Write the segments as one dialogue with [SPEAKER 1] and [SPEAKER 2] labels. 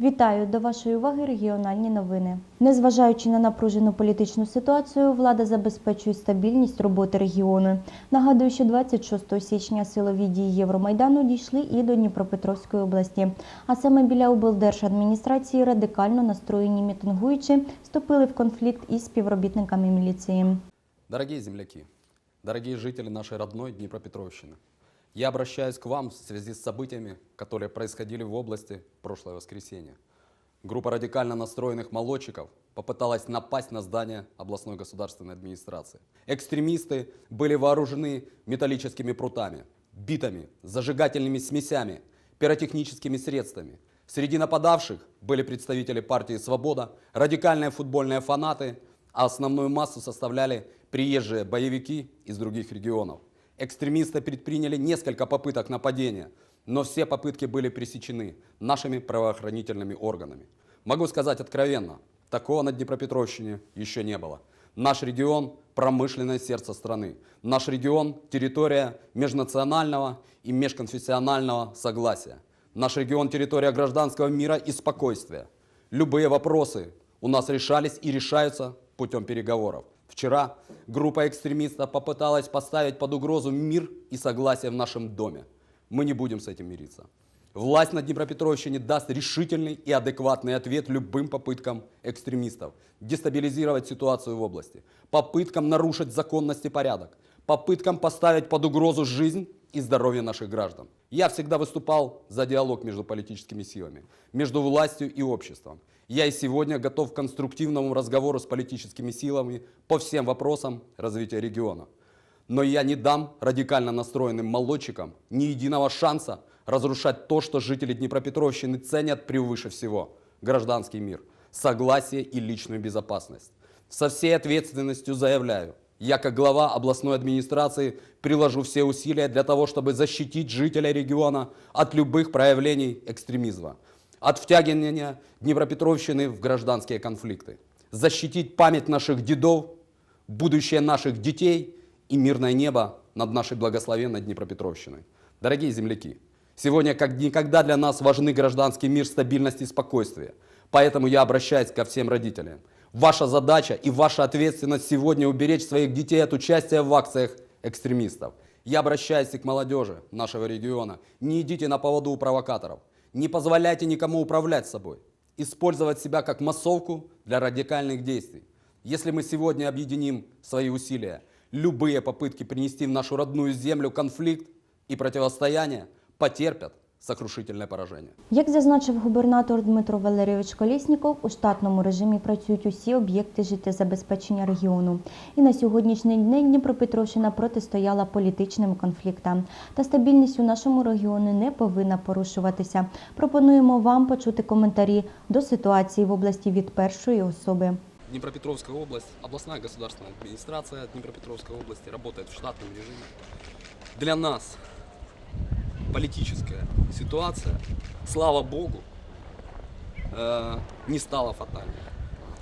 [SPEAKER 1] Вітаю до вашої уваги регіональні новини. Незважаючи на напружену політичну ситуацію, влада забезпечує стабільність роботи регіону. Нагадую, що 26 січня силові дії Євромайдану дійшли і до Дніпропетровської області. А саме біля облдержадміністрації радикально настроєні мітингуючі вступили в конфлікт із співробітниками міліції.
[SPEAKER 2] Дорогие земляки, дорогие жители нашей родной Днепропетровщины, я обращаюсь к вам в связи с событиями, которые происходили в области прошлое воскресенье. Группа радикально настроенных молодчиков попыталась напасть на здание областной государственной администрации. Экстремисты были вооружены металлическими прутами, битами, зажигательными смесями, пиротехническими средствами. Среди нападавших были представители партии «Свобода», радикальные футбольные фанаты, а основную массу составляли приезжие боевики из других регионов. Экстремисты предприняли несколько попыток нападения, но все попытки были пресечены нашими правоохранительными органами. Могу сказать откровенно, такого на Днепропетровщине еще не было. Наш регион – промышленное сердце страны. Наш регион – территория межнационального и межконфессионального согласия. Наш регион – территория гражданского мира и спокойствия. Любые вопросы у нас решались и решаются путем переговоров. Вчера группа экстремистов попыталась поставить под угрозу мир и согласие в нашем доме. Мы не будем с этим мириться. Власть на Днепропетровщине даст решительный и адекватный ответ любым попыткам экстремистов дестабилизировать ситуацию в области, попыткам нарушить законность и порядок, попыткам поставить под угрозу жизнь и здоровье наших граждан. Я всегда выступал за диалог между политическими силами, между властью и обществом. Я и сегодня готов к конструктивному разговору с политическими силами по всем вопросам развития региона. Но я не дам радикально настроенным молодчикам ни единого шанса разрушать то, что жители Днепропетровщины ценят превыше всего – гражданский мир, согласие и личную безопасность. Со всей ответственностью заявляю, я как глава областной администрации приложу все усилия для того, чтобы защитить жителей региона от любых проявлений экстремизма, от втягивания Днепропетровщины в гражданские конфликты, защитить память наших дедов, будущее наших детей и мирное небо над нашей благословенной Днепропетровщиной. Дорогие земляки, сегодня как никогда для нас важны гражданский мир, стабильность и спокойствие. Поэтому я обращаюсь ко всем родителям. Ваша задача и ваша ответственность сегодня уберечь своих детей от участия в акциях экстремистов. Я обращаюсь и к молодежи нашего региона. Не идите на поводу у провокаторов. Не позволяйте никому управлять собой. Использовать себя как массовку для радикальных действий. Если мы сегодня объединим свои усилия, любые попытки принести в нашу родную землю конфликт и противостояние потерпят сокрушительное поражение.
[SPEAKER 1] Як зазначив губернатор Дмитро Валерійович Колєсніков, у штатному режимі працюють усі об'єкти життєзабезпечення регіону. І на сьогоднішній день Дніпропетровщина протистояла політичним конфліктам. Та стабільність у нашому регіоні не повинна порушуватися. Пропонуємо вам почути коментарі до ситуації в області від першої особи.
[SPEAKER 2] Днепропетровская область, областная государственная администрация Днепропетровской области работает в штатном режиме. Для нас политическая ситуация, слава богу, э, не стала фатальной.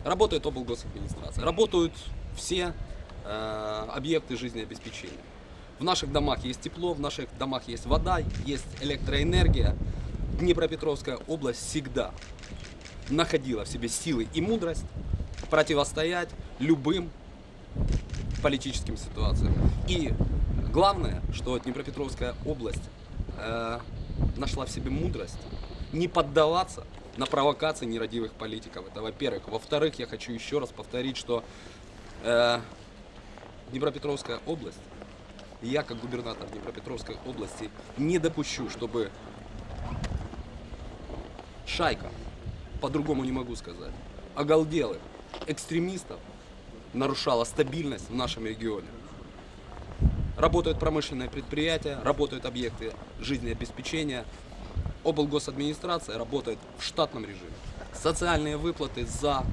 [SPEAKER 2] Работает облгосадминистрация, работают все э, объекты жизнеобеспечения. В наших домах есть тепло, в наших домах есть вода, есть электроэнергия. Днепропетровская область всегда находила в себе силы и мудрость противостоять любым политическим ситуациям. И главное, что Днепропетровская область э, нашла в себе мудрость не поддаваться на провокации нерадивых политиков. Это во-первых. Во-вторых, я хочу еще раз повторить, что э, Днепропетровская область, я как губернатор Днепропетровской области не допущу, чтобы шайка, по-другому не могу сказать, оголделых экстремистов нарушала стабильность в нашем регионе. Работают промышленные предприятия, работают объекты жизнеобеспечения. Облгосадминистрация работает в штатном режиме. Социальные выплаты за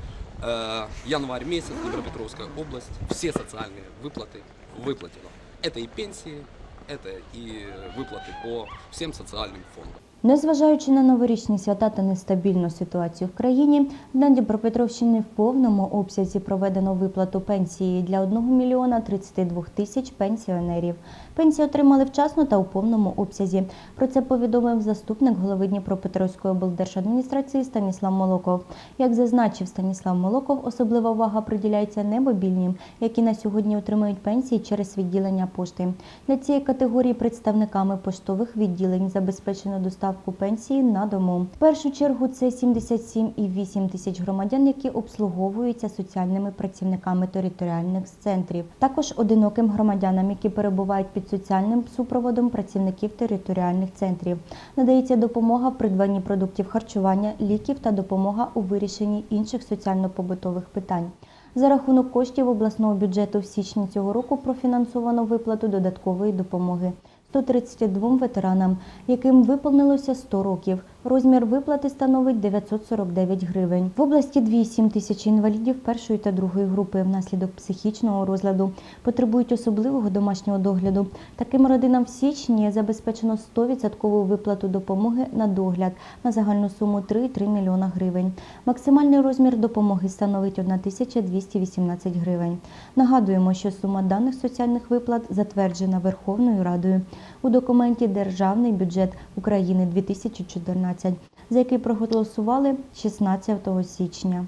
[SPEAKER 2] э, январь месяц Днепропетровская область, все социальные выплаты выплатила. Это и пенсии, это и выплаты по всем социальным фондам.
[SPEAKER 1] Незважаючи на новорічні свята та нестабільну ситуацію в країні, на Дніпропетровщині в повному обсязі проведено виплату пенсії для 1 мільйона 32 тисяч пенсіонерів. Пенсії отримали вчасно та у повному обсязі. Про це повідомив заступник голови Дніпропетровської облдержадміністрації Станіслав Молоков. Як зазначив Станіслав Молоков, особлива увага приділяється небобільнім, які на сьогодні отримують пенсії через відділення пошти. Для цієї категорії представниками поштових відділень забезпечено доставку пенсії на дому. В першу чергу це 77,8 тисяч громадян, які обслуговуються соціальними працівниками територіальних центрів. Також одиноким громадянам, які перебувають під соціальним супроводом працівників територіальних центрів. Надається допомога в придбанні продуктів харчування, ліків та допомога у вирішенні інших соціально-побутових питань. За рахунок коштів обласного бюджету в січні цього року профінансовано виплату додаткової допомоги 132 ветеранам, яким виповнилося 100 років. Розмір виплати становить 949 гривень. В області 2,7 тисячі інвалідів першої та другої групи внаслідок психічного розладу потребують особливого домашнього догляду. Таким родинам в січні забезпечено 100% виплату допомоги на догляд на загальну суму 3,3 мільйона гривень. Максимальний розмір допомоги становить 1218 гривень. Нагадуємо, що сума даних соціальних виплат затверджена Верховною Радою у документі Державний бюджет України 2014, за який проголосували 16 січня.